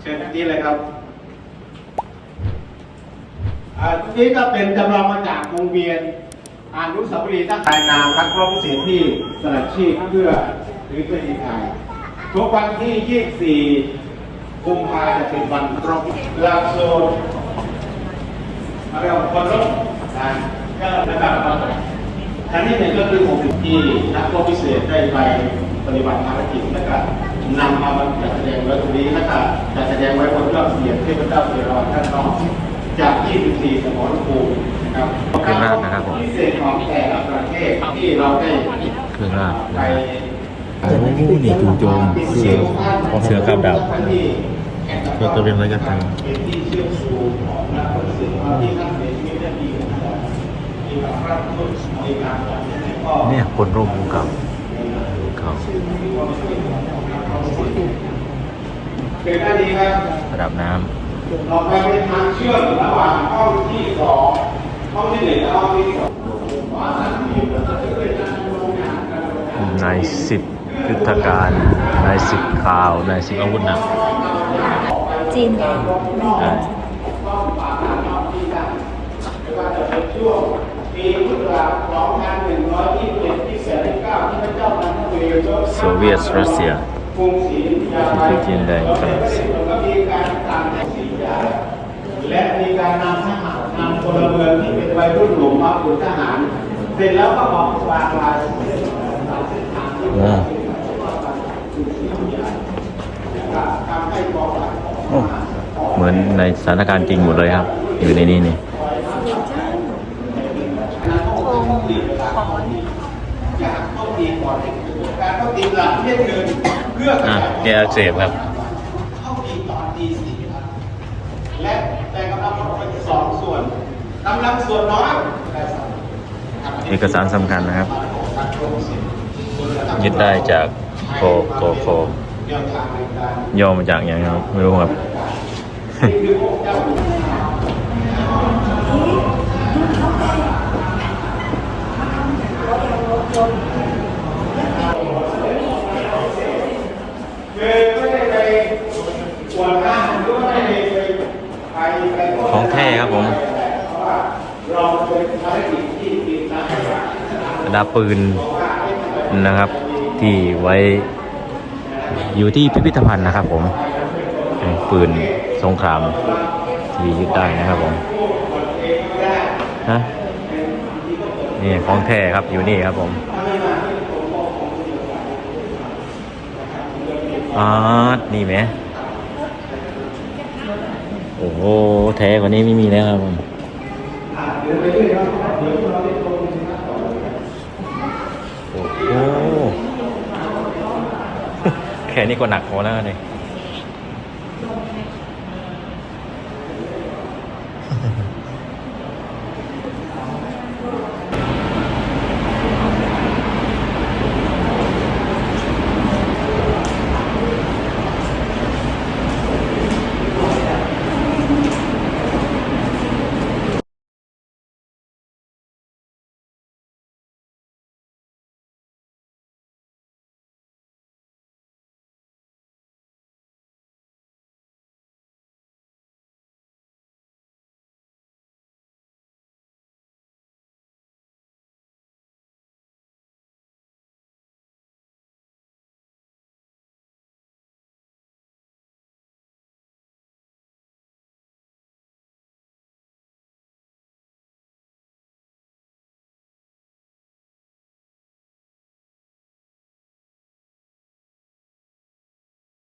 เชิญที่เลยครับอ่าที่ก็เป็นจำลองมาจากวงเวียนอนุสาวรีย์ทหารนามนักรบศิลป์ที่สลัดชีพเพื่อหรือเพื่อดีไทยทุกวันที่ 24 กุมภาจะเป็นวันครบหลักสูตรเรียกว่าคนรบนะก็ระดับอันนี้เนี่ยก็คือผมที่นักรบพิเศษได้ไปปฏิบัติภารกิจแล้วก็ นำมาจัดแสดงไว้ตรงนี้แล้วก็จัดแสดงไว้บนยอดเสียงเทพเจ้าเสรอนท่านน้องจาก 24 สมรภูมินะครับเครื่องราชนะครับผมพิเศษของแต่ละประเทศที่เราได้เครื่องราชไป โอ้นี่จู่โจมเสือเสือคาบดาบเพื่อตัวเรียนระยะทางเป็นที่เชื่อมชูของนักปฏิเสธว่า ที่ท่านเสียชีวิตได้ดีนะครับมีพระราชบุตรในการก่อนที่ก็เนี่ยคนร่มภูเขาภูเขาเป็นได้ดีครับระดับน้ต่อไปเป็นทางเชื่อมระหว่างห้องที่สองห้องที่หนึ่งและห้องที่สองำนายสิบยุทธการนายสิบข่าวนายสิบอาวุธหนักจีนไงไม่อ่าไม่ว่าจะเป็นช่วงปีพุทธศักราช2121ที่แสนที่เก้าที่พระเจ้านันทเวศโซเวียตรัสเซีย กรุงศรียานี่คือจีนแดงฝรั่งเศสก็มีการต่างสียาและมีการนำทหารนำพลเมืองที่เป็นวัยรุ่นหลงมาเป็นทหาร เสร็จแล้วก็ออกวางลายเส้นทางที่ว้าวทำให้กองทัพโอ้เหมือนในสถานการณ์จริงหมดเลยครับ อยู่ในนี้นี่คงขอนอยากต้องตีก่อนการต้องตีหลังเที่ยงคืนเพื่อ อะแกอักเสบครับเข้าตีตอนตีสี่ครับ และแต่กำลังเป็นสองส่วนกำลังส่วนน้อยเอกสารสำคัญนะครับ ยึดได้จากโคโคโคแนวทางในการย่อมาจากอย่างไรไม่รู้ครับ นี่คือพวกเจ้าคือไม่ได้ไปอวดอ้างหรือว่าไม่ได้ไปไปไป ของแท้ครับผมเราเป็นภารกิจที่ติดามบรรดาปืนนะครับ ที่ไว้อยู่ที่พิพิธภัณฑ์นะครับผมปืนสงครามที่ยึดได้นะครับผมฮะนี่ของแท้ครับอยู่นี่ครับผมอานี่ไหม โอ้โหแท้กว่านี้ไม่มีแล้วครับผมโอ้โหแค่นี้ก็หนักพอแล้วเลย